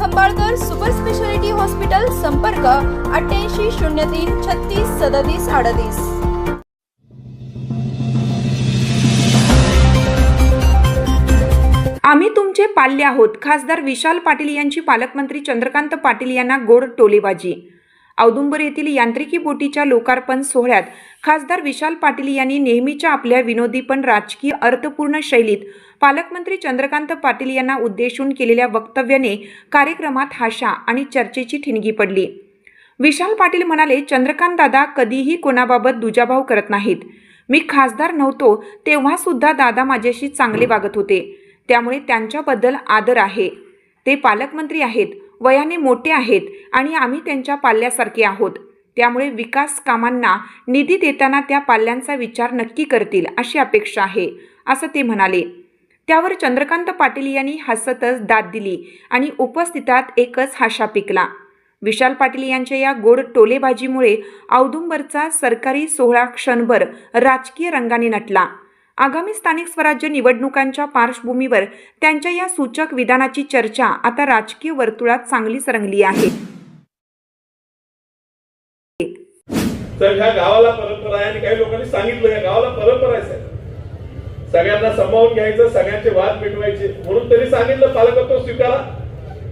Khambalkar super speciality hospital संपर्क अठ्ठ्याऐंशी शून्य तीन छत्तीस सदतीस अडतीस. आम्ही तुमचे पाल्य आहोत. खासदार विशाल पाटील यांची पालकमंत्री चंद्रकांत पाटील यांना गोड टोलेबाजी. औदुंबर येथील यांत्रिकी बोटीच्या लोकार्पण सोहळ्यात खासदार विशाल पाटील यांनी नेहमीच्या आपल्या विनोदी पण राजकीय अर्थपूर्ण शैलीत पालकमंत्री चंद्रकांत पाटील यांना उद्देशून केलेल्या वक्तव्याने कार्यक्रमात हाशा आणि चर्चेची ठिणगी पडली. विशाल पाटील म्हणाले चंद्रकांत दादा कधीही कोणाबाबत दुजाभाव करत नाहीत. मी खासदार नव्हतो तेव्हा सुद्धा दादा माझ्याशी चांगले वागत होते. त्यामुळे त्यांच्याबद्दल आदर आहे. ते पालकमंत्री आहेत. वयाने मोठे आहेत आणि आम्ही त्यांच्या पाल्यासारखे आहोत. त्यामुळे विकास कामांना निधी देताना त्या पाल्यांचा विचार नक्की करतील अशी अपेक्षा आहे असं ते म्हणाले. त्यावर चंद्रकांत पाटील यांनी हसतच दाद दिली आणि उपस्थितात एकच हाशा पिकला. विशाल पाटील यांच्या या गोड टोलेबाजीमुळे औदुंबरचा सरकारी सोहळा क्षणभर राजकीय रंगाने नटला. आगामी स्थानिक स्वराज्य निवडणुकांच्या पार्श्वभूमीवर त्यांच्या या सूचक विधानाची चर्चा आता राजकीय वर्तुळात चांगली सरंगली आहे. तर ह्या गावाला परंपरा आहे आणि काही लोकांनी सांगितलं या गावाला परंपरा आहे सगळ्यांना समावून घ्यायचं सगळ्यांचे वाद मिटवायचे. म्हणून त्यांनी सांगितलं पालकत्व स्वीकारा.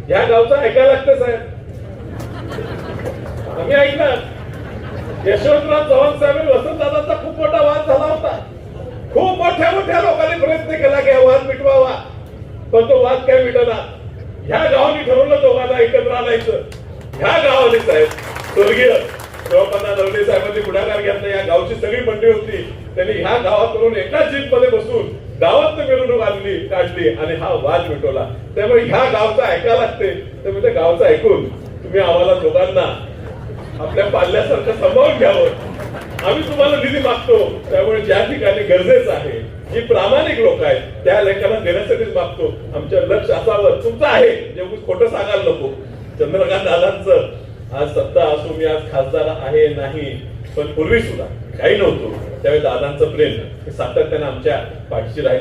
ह्या गावचं ऐकायला लागतं साहेब. आम्ही ऐकणार. यशवंतराव चव्हाण साहेब वसंतदादांचा खूप मोठा वाद झाला होता खूप मोठ्या मोठ्या लोकांनी प्रयत्न केला की वाद मिटवावा. पण तो वाद काय मिटला? ह्या गावाने ठरवलं दोघांना एकत्र आणायचं. ह्या गावाने साहेब स्वर्गीय शिवपन्ना नवले साहेबांनी पुढाकार घेतला. या गावची सगळी मंडळी होती. त्यांनी ह्या गावाकडून एकाच जीपमध्ये बसून गावात मिरवणूक आणली काढली आणि हा वाद मिटवला. त्यामुळे ह्या गावचं ऐकायला लागते. त्यामुळे त्या गावचं ऐकून तुम्ही आम्हाला दोघांना आपल्या पाल्यासारखं सांभाळून घ्यावं. आम्ही तुम्हाला निधी मागतो. त्यामुळे ज्या ठिकाणी गरजेचं आहे जी प्रामाणिक लोक आहेत त्या लेखाला देण्यासाठीच मागतो. आमच्या लक्ष असावं. तुमचं आहे. जे खोटं सांगायला नको. चंद्रकांत दादांचं आज सत्ता असो मी आज खासदार आहे नाही पण पूर्वी सुद्धा काही नव्हतो. त्यावेळी दादांचं प्रेम हे सातत्यानं आमच्या पाठीशी राहील.